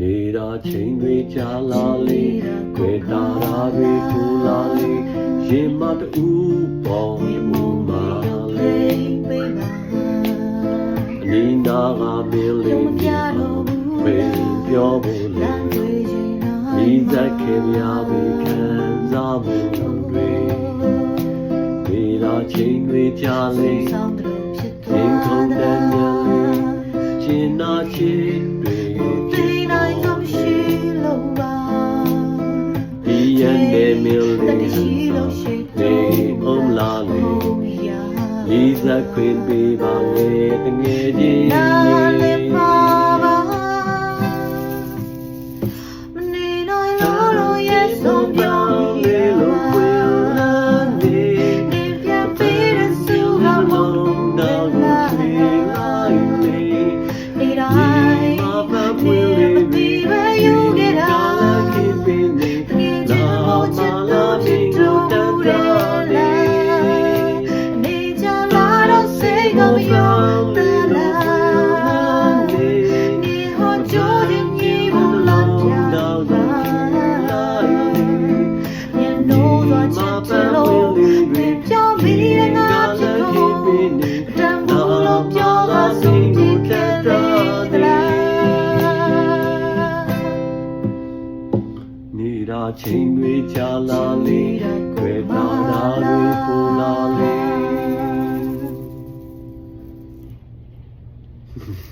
နေတာချိန်တွေကြာလာလေခွေတာရာတွေထူလာလေရင်မတူပေါ်မူမာလေအနီးနာကမင်းလေးမင်းပြောဖို့လေဒီဇက်ခင်ရပြီခံစားမှုတွေနေတာချိန်တွေကြာလေရင်ခုန်တဲ့ညလေးကျင်နာချစ် ဒီဇက်ခွင်ပေးပါလေတငယ်ချင်း တာချိန်တွေကြာလာလေခွေတာတာတွေပူလာလေ